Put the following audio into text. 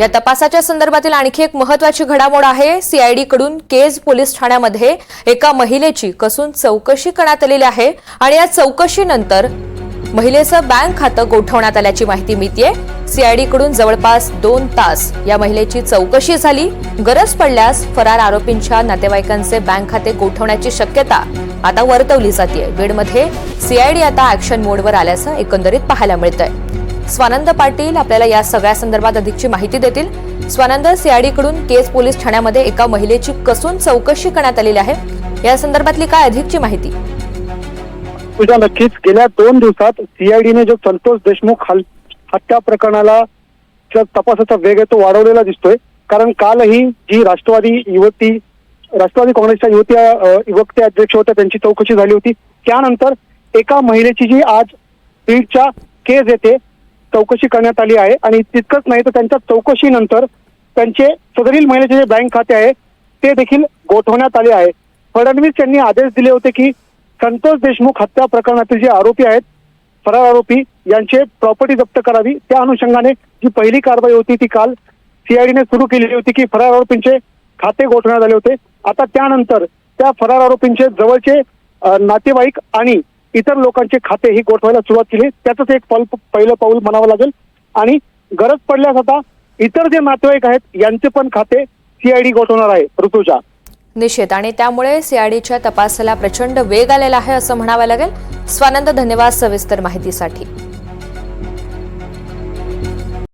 या तपासाच्या संदर्भातील आणखी एक महत्वाची घडामोड आहे. सीआयडी कडून केज पोलीस ठाण्यामध्ये एका महिलेची कसून चौकशी करण्यात आलेली आहे आणि या चौकशीनंतर महिलेचं बँक खातं गोठवण्यात आल्याची माहिती मिळतीये. सीआयडी कडून जवळपास दोन तास या महिलेची चौकशी झाली. गरज पडल्यास फरार आरोपींच्या नातेवाईकांचे बँक खाते गोठवण्याची शक्यता आता वर्तवली जाते बीडमध्ये सीआयडी आता ऍक्शन मोडवर आल्याचं एकंदरीत पाहायला मिळतंय. स्वानंद पाटील आपल्याला या सगळ्या संदर्भात अधिकची माहिती देतील. स्वानंद सीआयडी कडून केज पोलीस ठाण्यामध्ये एका महिलेची कसून चौकशी करण्यात आलेली आहे. या संदर्भातली काय अधिकची माहिती? तुझ्या नक्कीच गेल्या दोन दिवसात सीआयडीने जो संतोष देशमुख हत्या प्रकरणाला च्या तपासाचा वेग आहे तो वाढवलेला दिसतोय. कारण कालही जी राष्ट्रवादी युवती राष्ट्रवादी काँग्रेसच्या युवती युवक अध्यक्ष होत्या त्यांची चौकशी झाली होती. त्यानंतर एका महिलेची जी आज बीडच्या केज येते चौकशी करण्यात आली आहे आणि तितकंच नाही तर त्यांच्या चौकशीनंतर त्यांचे सदरील महिलेचे जे बँक खाते आहे ते देखील गोठवण्यात आले आहे. फडणवीस यांनी आदेश दिले होते की संतोष देशमुख हत्या प्रकरणातील जे आरोपी आहेत फरार आरोपी यांचे प्रॉपर्टी जप्त करावी. त्या अनुषंगाने जी पहिली कारवाई होती ती काल सीआयडीने सुरू केलेली होती की फरार आरोपींचे खाते गोठवण्यात आले होते. आता त्यानंतर त्या फरार आरोपींचे जवळचे नातेवाईक आणि इतर लोकांचे खाते ही गोठवायला सुरुवात केली. त्याचंच एक पाऊल पहिलं पाऊल म्हणावं लागेल. आणि गरज पडल्यास आता इतर जे नातेवाईक आहेत यांचे पण खाते सीआयडी गोठवणार आहे ऋतुजा. निश्चित. आणि त्यामुळे सीआयडीच्या तपासाला प्रचंड वेग आलेला आहे असं म्हणावं लागेल. स्वानंद धन्यवाद सविस्तर माहितीसाठी.